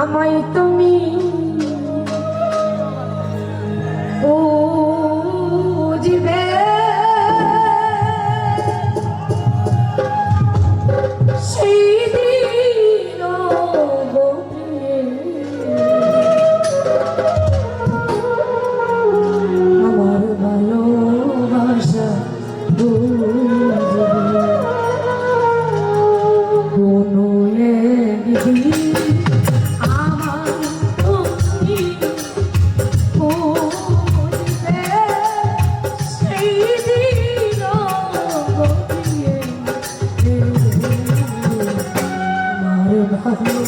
আমায় তুমি আমার